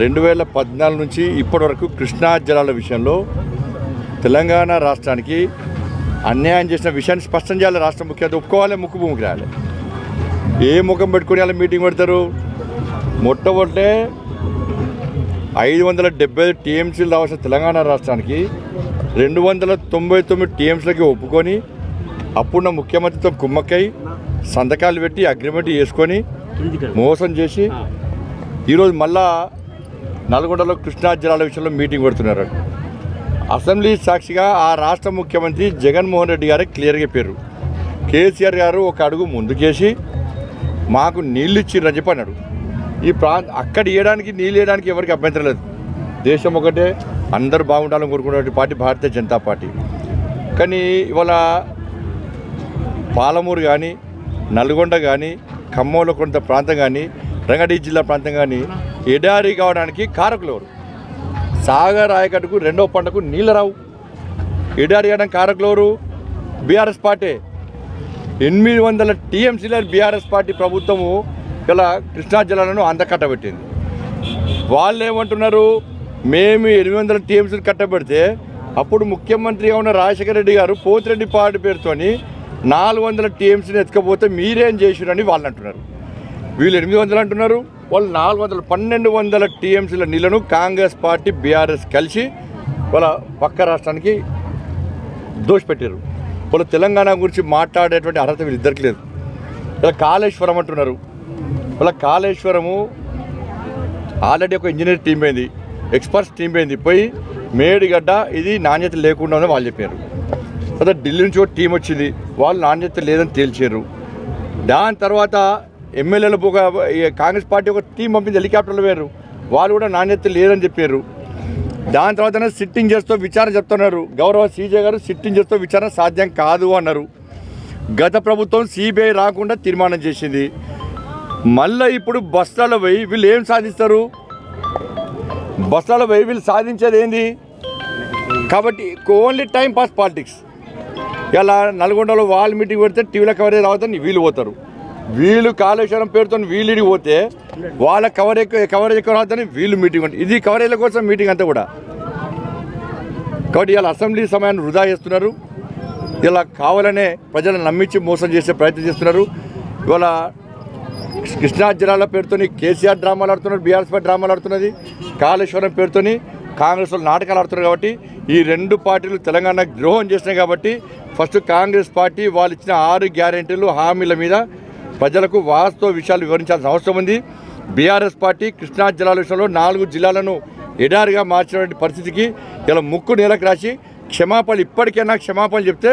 రెండు వేల పద్నాలుగు నుంచి ఇప్పటి వరకు కృష్ణా జలాల విషయంలో తెలంగాణ రాష్ట్రానికి అన్యాయం చేసిన విషయాన్ని స్పష్టం చేయాలి రాష్ట్ర ముఖ్యమంత్రి. ఒప్పుకోవాలి ముక్కు భూమికి రాయాలి. ఏ ముఖం పెట్టుకుని అలా మీటింగ్ పెడతారు? మొట్టమొదటే ఐదు వందల డెబ్బై టీఎంసీలు రావాల్సిన తెలంగాణ రాష్ట్రానికి రెండు వందల తొంభై తొమ్మిది టీఎంసీలకి ఒప్పుకొని అప్పుడున్న ముఖ్యమంత్రితో కుమ్మక్కై సంతకాలు పెట్టి అగ్రిమెంట్ చేసుకొని మోసం చేసి ఈరోజు మళ్ళా నల్గొండలో కృష్ణా జలాల విషయంలో మీటింగ్ పెడుతున్నారు. అసెంబ్లీ సాక్షిగా ఆ రాష్ట్ర ముఖ్యమంత్రి జగన్మోహన్ రెడ్డి గారే క్లియర్గా పేరు కేసీఆర్ గారు ఒక అడుగు ముందుకేసి మాకు నీళ్ళు ఇచ్చిరని చెప్పి అన్నాడు. ఈ ప్రా అక్కడ ఇవ్వడానికి నీళ్ళు వేయడానికి ఎవరికి అభ్యంతరం లేదు. దేశం ఒకటే అందరూ బాగుండాలని కోరుకునే పార్టీ భారతీయ జనతా పార్టీ. కానీ ఇవాళ పాలమూరు కానీ నల్గొండ కానీ ఖమ్మంలో కొంత ప్రాంతం కానీ రంగారెడ్డి జిల్లా ప్రాంతం కానీ ఎడారి కావడానికి కారకులు ఎవరు? సాగర్ ఆయకట్టుకు రెండో పంటకు నీళ్ళు రావు. ఎడారి కావడం కారకులు ఎవరు? BRS party. ఎనిమిది వందల టీఎంసీల బీఆర్ఎస్ పార్టీ ప్రభుత్వము ఇలా కృష్ణా జిల్లాలను అందకట్టబెట్టింది వాళ్ళు ఏమంటున్నారు? మేము ఎనిమిది వందల టీఎంసీలు కట్టబెడితే అప్పుడు ముఖ్యమంత్రిగా ఉన్న రాజశేఖర రెడ్డి గారు పోతిరెడ్డి పార్టీ పేరుతోని నాలుగు వందల టీఎంసీని ఎత్తుకపోతే మీరేం చేసిరని వాళ్ళు అంటున్నారు. వీళ్ళు ఎనిమిది వందలు అంటున్నారు. వాళ్ళు నాలుగు వందల పన్నెండు వందల టీఎంసీల నీళ్ళను కాంగ్రెస్ పార్టీ బీఆర్ఎస్ కలిసి వాళ్ళ పక్క రాష్ట్రానికి దోషపెట్టారు వాళ్ళు తెలంగాణ గురించి మాట్లాడేటువంటి అర్హత వీళ్ళిద్దరికి లేదు. ఇలా కాళేశ్వరం అంటున్నారు. వాళ్ళ కాళేశ్వరము ఆల్రెడీ ఒక ఇంజనీర్ టీం అయింది ఎక్స్పర్ట్స్ టీం అయింది. పోయి మేడిగడ్డ ఇది నాణ్యత లేకుండా ఉందని వాళ్ళు చెప్పారు. తర్వాత ఢిల్లీ నుంచి ఒక టీం వచ్చింది వాళ్ళు నాణ్యత లేదని తేల్చారు. దాని తర్వాత ఎమ్మెల్యేలు ఒక కాంగ్రెస్ పార్టీ ఒక టీం పంపింది హెలికాప్టర్లు వేరు వాళ్ళు కూడా నాణ్యత లేదని చెప్పారు. దాని తర్వాత సిట్టింగ్ చేస్తూ విచారణ చెప్తున్నారు గౌరవ సీజే గారు సిట్టింగ్ చేస్తూ విచారణ సాధ్యం కాదు అన్నారు. గత ప్రభుత్వం సిబిఐ రాకుండా తీర్మానం చేసింది. మళ్ళీ ఇప్పుడు బస్సులలో పోయి వీళ్ళు ఏం సాధిస్తారు? బస్సులలో పోయి వీళ్ళు సాధించేది ఏంది? కాబట్టి ఓన్లీ టైం పాస్ పాలిటిక్స్. ఇలా నల్గొండలో వాళ్ళ మీటింగ్ పెడితే టీవీలో కవరేజ్ రావద్దని వీళ్ళు పోతారు. వీళ్ళు కాళేశ్వరం పేరుతో వీళ్ళిడి పోతే వాళ్ళ కవర్ ఎక్కువ కవరేజ్ ఎక్కువ వీళ్ళు మీటింగ్ ఉంటుంది ఇది కవరేజ్ల కోసం మీటింగ్ అంతా కూడా. కాబట్టి ఇలా అసెంబ్లీ సమయాన్ని వృధా చేస్తున్నారు. ఇలా కావాలనే ప్రజలను నమ్మించి మోసం చేసే ప్రయత్నం చేస్తున్నారు. ఇవాళ కృష్ణా జిల్లాల పేరుతోని కేసీఆర్ డ్రామాలు ఆడుతున్నారు బీఆర్ఎస్ డ్రామాలు ఆడుతున్నది కాళేశ్వరం పేరుతోని కాంగ్రెస్ వాళ్ళు నాటకాలు ఆడుతున్నారు కాబట్టి ఈ రెండు పార్టీలు తెలంగాణ ద్రోహం చేసినాయి కాబట్టి ఫస్ట్ కాంగ్రెస్ పార్టీ వాళ్ళు ఇచ్చిన ఆరు గ్యారెంటీలు హామీల మీద ప్రజలకు వాస్తవ విషయాలు వివరించాల్సిన అవసరం ఉంది. బీఆర్ఎస్ పార్టీ కృష్ణా జిల్లాల విషయంలో నాలుగు జిల్లాలను ఎడారిగా మార్చినటువంటి పరిస్థితికి ఇలా ముక్కు నేలకు రాసి క్షమాపణలు ఇప్పటికైనా క్షమాపణలు చెప్తే